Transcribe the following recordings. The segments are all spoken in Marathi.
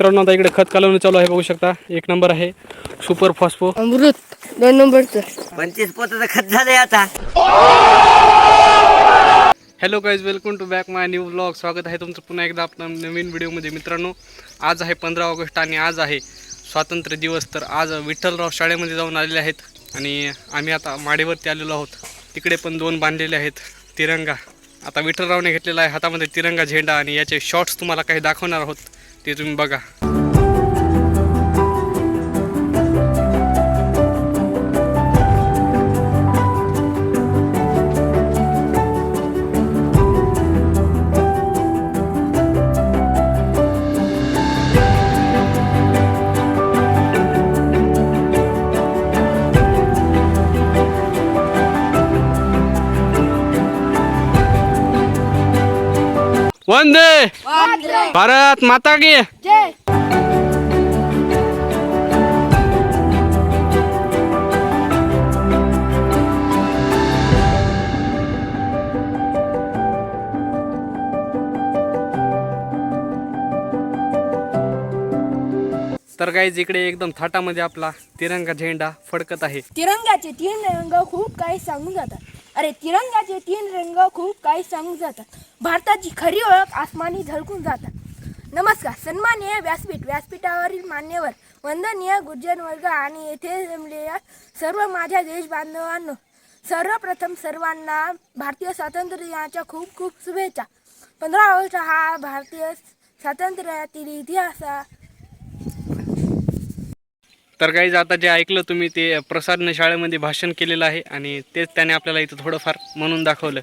मित्रांनो आता इकडे खत कालवणं चालू आहे बघू शकता. एक नंबर आहे. Super phospho. अमृत दोन नंबरचं. पंचवीस पोताचं खत झालंय आता. Hello guys welcome to back my new blog स्वागत आहे तुमचं पुन्हा एकदा आपल्या नवीन व्हिडिओमध्ये. मित्रांनो आज आहे पंधरा ऑगस्ट आणि आज आहे स्वातंत्र्य दिवस. तर आज विठ्ठलराव शाळेमध्ये जाऊन आलेले आहेत आणि आम्ही आता माडीवरती आलेलो आहोत. तिकडे पण दोन बांधलेले आहेत. तिरंगा. आता विठ्ठलरावने घेतलेला आहे हातामध्ये तिरंगा झेंडा आणि याचे शॉर्ट्स तुम्हाला काही दाखवणार आहोत. ते तुम्ही बघा. वंदे! भारत माता की. तर काही इकडे एकदम थाटामध्ये आपला तिरंगा झेंडा फडकत आहे. तिरंगाचे तीन रंग खूप काही सांगून जातात. अरे तिरंगाचे तीन रंग खूप काही सांगून जातात. भारताची खरी ओळख आसमानी झळकून जातात. नमस्कार सन्माननीय व्यासपीठ व्यासपीठावरील मान्यवर वंदनीय गुज्जर वर्ग आणि येथे जमलेल्या सर्व माझ्या देश बांधवांनो सर्वप्रथम सर्वांना भारतीय स्वातंत्र्य दिनाच्या खूप खूप शुभेच्छा. पंधरा ऑगस्ट हा भारतीय स्वातंत्र्यातील इतिहासा तर काही आता जे ऐकलं तुम्ही ते प्रसादने शाळेमध्ये भाषण केलेलं आहे आणि तेच त्याने आपल्याला इथं थोडंफार म्हणून दाखवलं.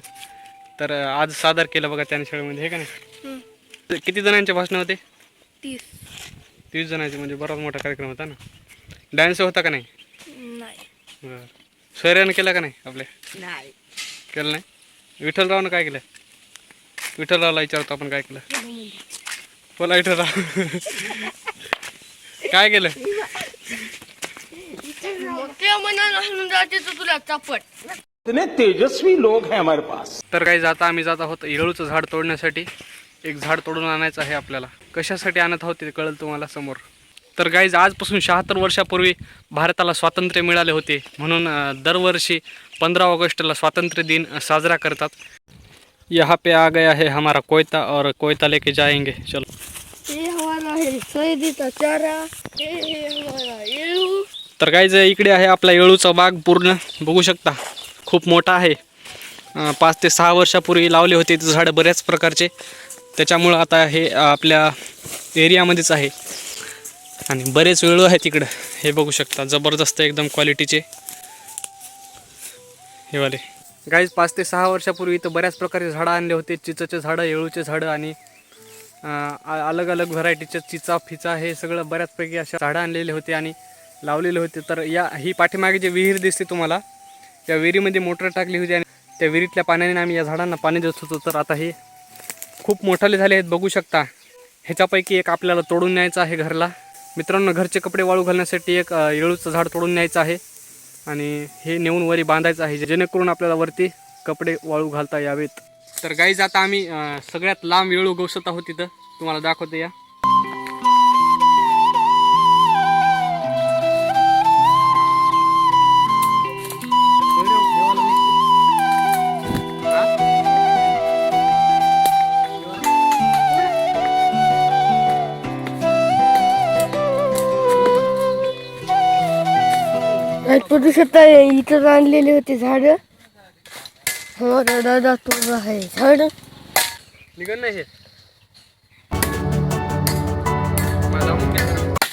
तर आज सादर केलं बघा त्याने शाळेमध्ये हे का नाही? तर किती जणांचे भाषण होते? तीस. तीस जणांचे म्हणजे बराच मोठा कार्यक्रम होता ना? डान्स होता का नाही? नाही. बरं. केलं का नाही आपल्या नाही. केलं नाही? विठ्ठलरावनं काय केलं? विठ्ठलरावला विचारतो आपण काय केलं. बोला विठ्ठलराव. काय केलं? इतने तेजस्वी लोग हैं हमारे पास. तर काही जाता आम्ही जात आहोत येळूचं झाड तोडण्यासाठी. एक झाड तोडून आणायचं आहे आपल्याला. कशासाठी आणत आहोत ते कळेल तुम्हाला समोर. तर गाईज आजपासून शहात्तर वर्षापूर्वी भारताला स्वातंत्र्य मिळाले होते. म्हणून दरवर्षी पंधरा ऑगस्टला स्वातंत्र्य दिन साजरा करतात. यहाँ पे आ गया है हमारा कोयता और कोयता लेके जाएंगे. चलो. हे हमारा है चारा हे हमारा तर तर गाईज इकडे आहे आपला येळूचा बाग पूर्ण. बघू शकता खूप मोठा आहे. पाच ते सहा वर्षापूर्वी लावले होते ते झाडं बऱ्याच प्रकारचे. त्याच्यामुळं आता हे आपल्या एरियामध्येच आहे. आणि बरेच वेळू आहेत तिकडं हे बघू शकता जबरदस्त एकदम क्वालिटीचे हे वाले. गाईज पाच ते सहा वर्षापूर्वी इथं बऱ्याच प्रकारचे झाडं आणले होते. चिचाचे झाडं येळूचे झाडं आणि अलग अलग व्हरायटीचे चिचा फिचा हे सगळं बऱ्याचपैकी अशा झाडं आणलेले होते. आणि लावलेले होते. तर या ही पाठीमागे जी विहीर दिसते तुम्हाला त्या विहिरीमध्ये मोटर टाकली होती आणि त्या विहिरीतल्या पाण्याने आम्ही या झाडांना पाणी देत होतो. तर आता हे खूप मोठाले झाले आहेत बघू शकता. ह्याच्यापैकी एक आपल्याला तोडून न्यायचं आहे घरला. मित्रांनो घरचे कपडे वाळू घालण्यासाठी एक येळूचं झाड तोडून न्यायचं आहे. आणि हे नेऊन वरी बांधायचं आहे जेणेकरून आपल्याला वरती कपडे वाळू घालता यावेत. तर गाईज आता आम्ही सगळ्यात लांब येळू गवसत आहोत तिथं. तुम्हाला दाखवतो या. बघू शकता इथं आणलेले होते झाड. हमारा दादा तोड रहा है झाड. निघन नाही हे.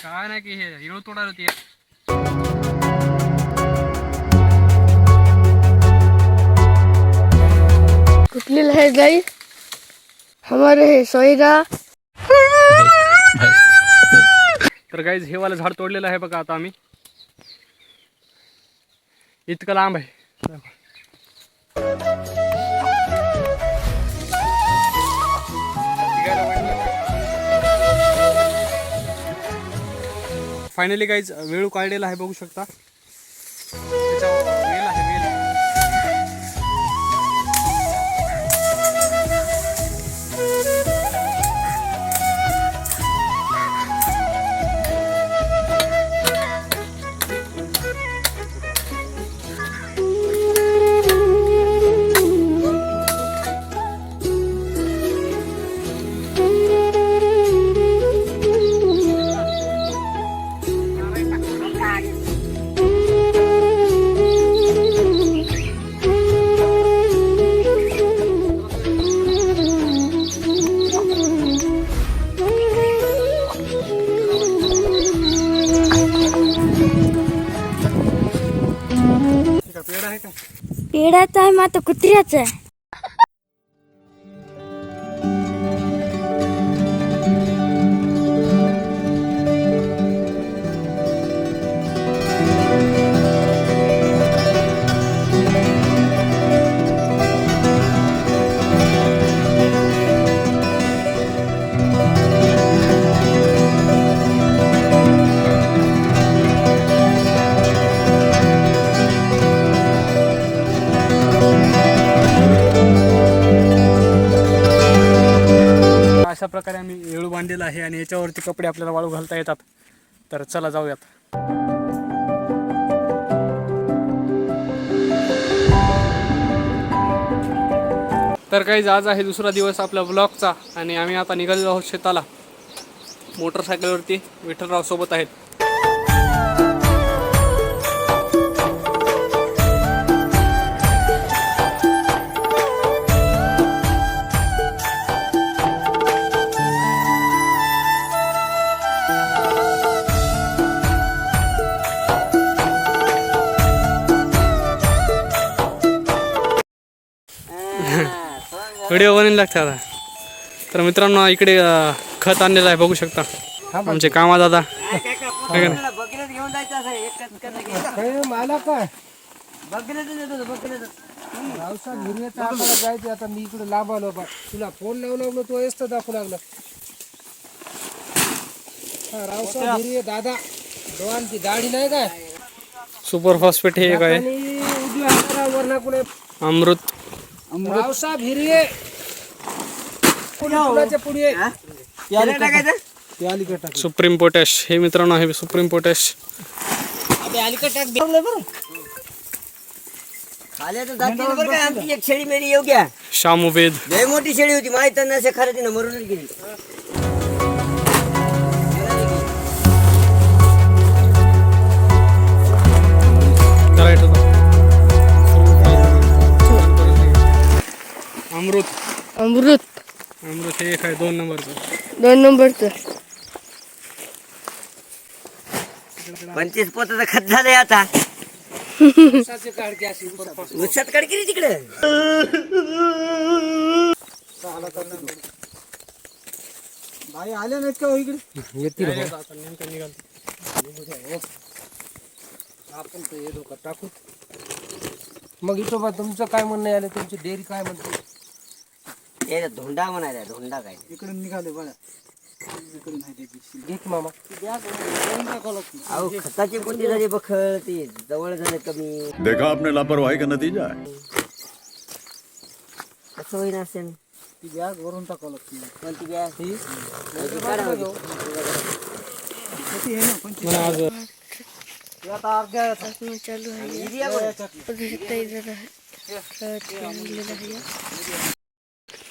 काय नाही की हे हिरो तोडायला होती कुठलेला है गाई? हमारे है सोयरा. तर गाईज हे वाला झाड तोडलेलं आहे बघा आता आम्ही. इतकं लांब आहे. फायनली काहीच वेळू काढलेला आहे बघू शकता. येड्याचा आहे मात्र आहे आणि याच्यावरती कपडे आपल्याला वाळू घालता येतात. तर चला जाऊयात. तर काही आज आहे दुसरा दिवस आपल्या ब्लॉगचा आणि आम्ही आता निघालेलो आहोत शेताला. मोटरसायकलवरती विठ्ठलराव सोबत आहेत. व्हिडिओ बनायला लागते आता. तर मित्रांनो इकडे खत आणलेलं आहे बघू शकता. आमचे कामा दादा. काय मला काय? आपल्याला जायचं आता मी इकडे लांब आलो बा. तुला फोन तो येस तर दाखवू लागला. हिरवे दादा दाढी नाही काय? सुपर फॉस्फेट हे एक आहे. आणि उजव्या अमृत. रावसाहेब पुढे टाक. Supreme potash. हे मित्रांनो आहे सुप्रीम पोटॅश. खाली तर जातील बरं काय आमची एक शेळी मेली येऊ घ्या श्याम उबेद लय मोठी शेळी होती. माहीत नसे खरं तिनं मरूनच गेली. अमृत. अमृत. अमृत हे एक आहे दोन नंबरचं. दोन नंबरचं. पंचवीस पोताचं खत झालंय आता. उसात काढ केली तिकडे. बाई आल्या नाहीत का हो इकडे? येतील आपण तर हे टाकू. मग इथं तुमचं काय म्हणणं आलं तुमची डेअरी काय म्हणते? हे धोंडा म्हणायला धोंडा काय इकडून निघाले बघा घेत मामा अहो खताची कोणती झाली बखळ ती जवळ झाले कमी देखा आपने लापरवाही का नतीजा है कसं होईना असेल ती बॅग वरून टाकावं लागते कोणती बॅग ही काढा मला आज आता अर्ध्या चालू आहे इरिया बरं. बघू शकता इथं आहे. खत आणलेलं आहे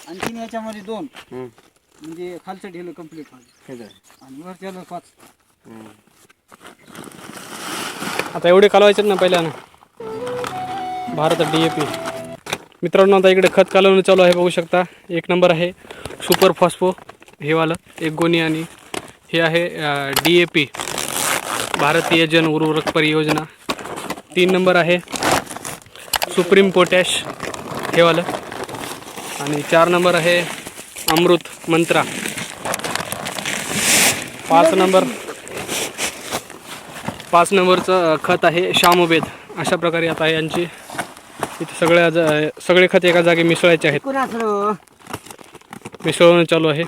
आणखीन याच्यामध्ये दोन. हम्म. म्हणजे खालचं ढेलं कंप्लीट आणि वरच्याला पाच. आता एवढे कालवायचे ना पहिल्यानं भारत डी ए पी मित्रांनो आता इकडे खत कालवणं चालू आहे बघू शकता. एक नंबर आहे सुपर फॉस्फो. हे वालं एक गोणी आणि हे आहे डी ए पी भारतीय जन उर्वरक परियोजना. तीन नंबर आहे सुप्रीम पोटॅश. हे वालं. आणि चार नंबर आहे अमृत मंत्रा. पाच नंबर पाच नंबरचं खत आहे श्यामोबेद अशा प्रकारे आता यांची इथे सगळ्या ज- सगळे खत एका जागी मिसळायचे आहेत. मिसळवणं चालू आहे.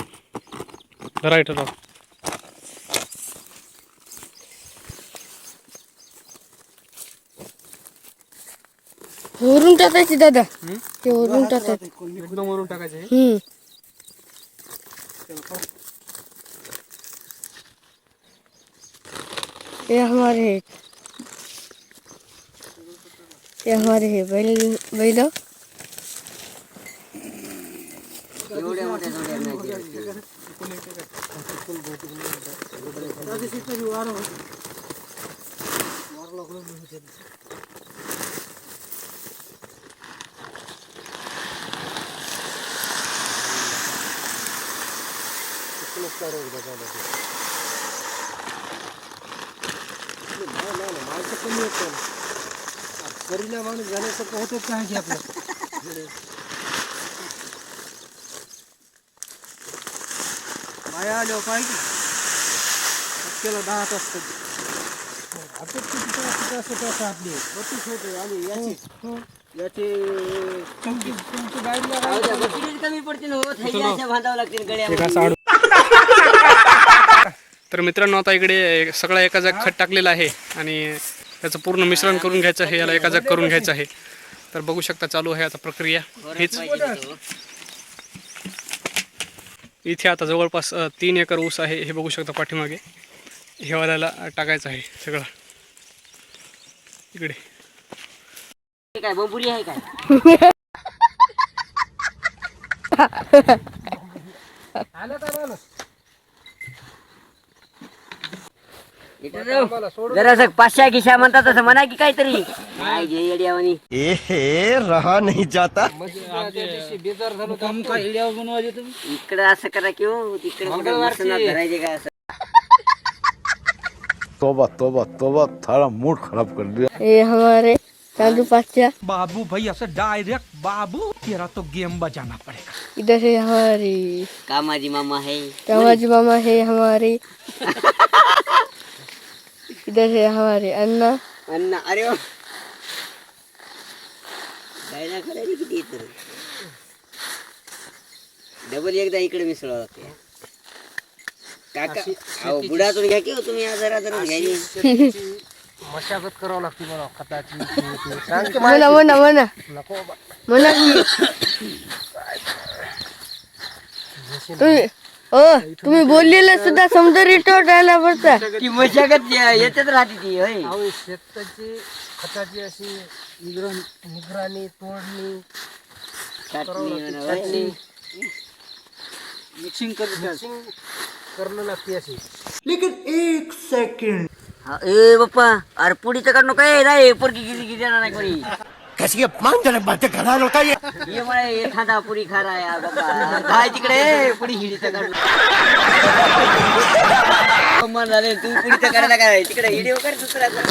राईट राव वरून टाकायची दादा ते वरून टाकायचे हम्म हमारे हमारे हे बैल बैल नमस्कार हो, एकदा नाही नाही कमी होतं सरीला माणूस होतच की आपलं. माया आल्यावर पाहिजे दहा तास किती आपली. बत्तीस याची याचे तुमची तुमची गाडी कमी पडतील हो, लागतील तर मित्रांनो आता इकडे सगळा एका जाग खत टाकलेला आहे आणि त्याचं पूर्ण मिश्रण करून घ्यायचं आहे याला एका जाग करून घ्यायचं आहे. तर बघू शकता चालू आहे आता प्रक्रिया. हीच. इथे आता जवळपास तीन एकर ऊस आहे हे बघू शकता पाठीमागे. हे वाल्याला टाकायचं आहे सगळं. इकडे. काय बंबुरी आहे काय? आलं का माणूस जरा पाचशा खिशा म्हणतात तसं म्हणा की काहीतरी. काय जे येड्यावानी? त्या दिवशी बेजार झालो तर इकडे असं करा की हो तिकडे कुठे मसनात धरायचे काय असं? तोबा तोबा तोबा थारा मूड खराब कर दिया. ये हमारे चांदू पाचा बाबू भाई ऐसे डायरेक्ट बाबू तेरा तो गेम बजाना पड़ेगा. इधर है हमारी. कामाजी मामा है. कामाजी मामा है हमारे. इधर है हमारे अन्ना अण्णा अरे वा काय ना करायला किती तर डबल एकदा इकडे मिसळावं लागते काका अहो बुडातून घ्या की हो तुम्ही आजार आजार घ्यायची मशागत करावं लागते मला खताची ते. सांग की म्हणा म्हणा म्हणा नको बा. म्हणा की तुम्ही ओ तुम्ही बोललेलं सुद्धा समजा रिटॉर्ट आला पडता ती मशागत याच्यात राहते ती होय. अहो शेताची खताची अशी निगरण निगराणी तोडणी चटणी म्हणा, होय. मिक्सिंग करणं लागते अशी. हा, ए बाप्पा अरे पुढीचं काढणं काय नाही पोरकी किती किती देणार नाही कोणी? ये मला एखादा पुरी खारा आहे बाबा काय तिकडे पुढी हिडीचं काढणं मन झाले तू पुढीचं काढायला काय तिकडे हिडी वगैरे दुसरा कोण?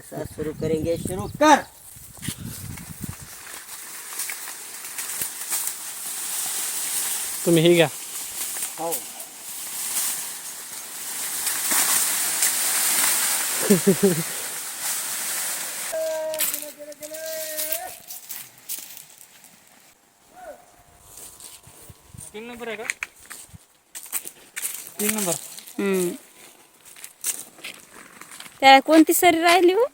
साथ शुरू करेंगे शुरू कर। तुम्ही हे। घ्या तीन नंबर आहे का? तीन नंबर. त्याला कोणती सरी राहिली हो?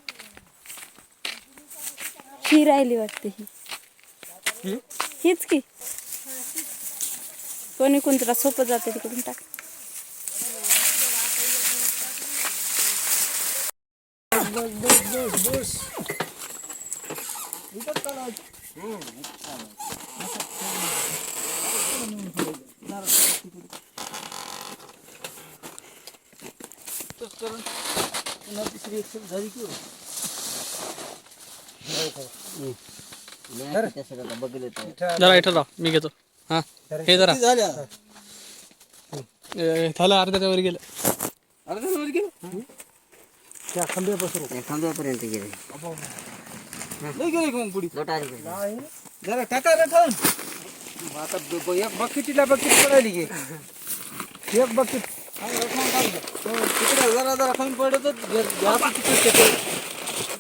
ही राहिली वाटते ही. हीच की. कोणी कोणतरा सोपं जाते तिकडून टाक बघले जरा इथं राहा मी घेतो हां हे जरा ए, झालं अर्ध्याच्या वर गेलं त्या खांब्यापासून खांब्यापर्यंत गेले. लोटा आली घरी. जरा टाका रे खाऊन. आता ब- एक बकेटीला बकेट पडायली गे एक बकेट. तिकडे जरा जरा खाऊन पडत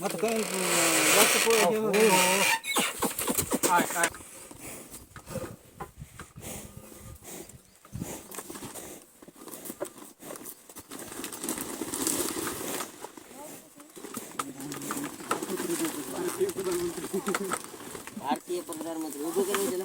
आता काय जास्त भारतीय प्रधानमंत्री उभं केलं त्याला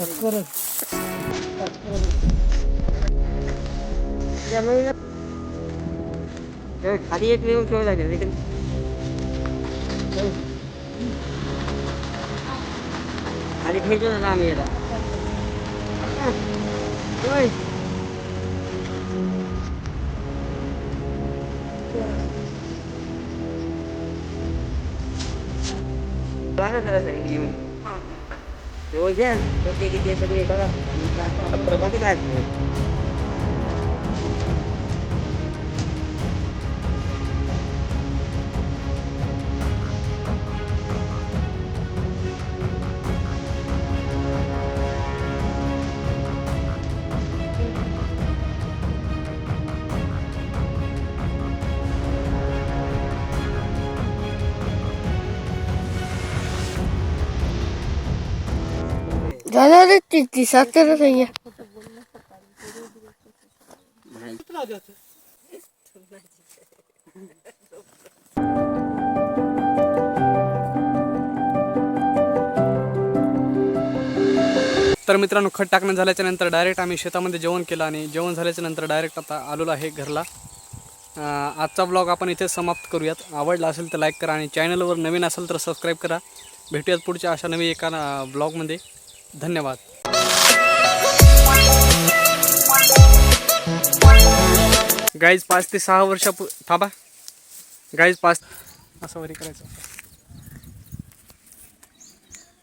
काय ते दोंडेर गाड्या खाली एक येऊन ठेवला खाली फेजो ना आम्ही याला होय. बघा जरा सगळी घेऊन. रोज द्या. तर ते किती सगळे बघा. बाकी काय जाणार आहे ती ती सातारा नाही तर मित्रांनो खत टाकणं झाल्याच्यानंतर डायरेक्ट आम्ही शेतामध्ये जेवण केलं आणि जेवण झाल्याच्यानंतर डायरेक्ट आता आलेलो आहे घरला. आजचा ब्लॉग आपण इथे समाप्त करूयात. आवडला असेल तर लाईक करा आणि चॅनलवर नवीन असेल तर सबस्क्राईब करा. भेटूयात पुढच्या अशा नवीन एका ब्लॉगमध्ये धन्यवाद. गाईज पाच ते सहा वर्षापू थांबा. गाईज पाच असं वरी करायचं.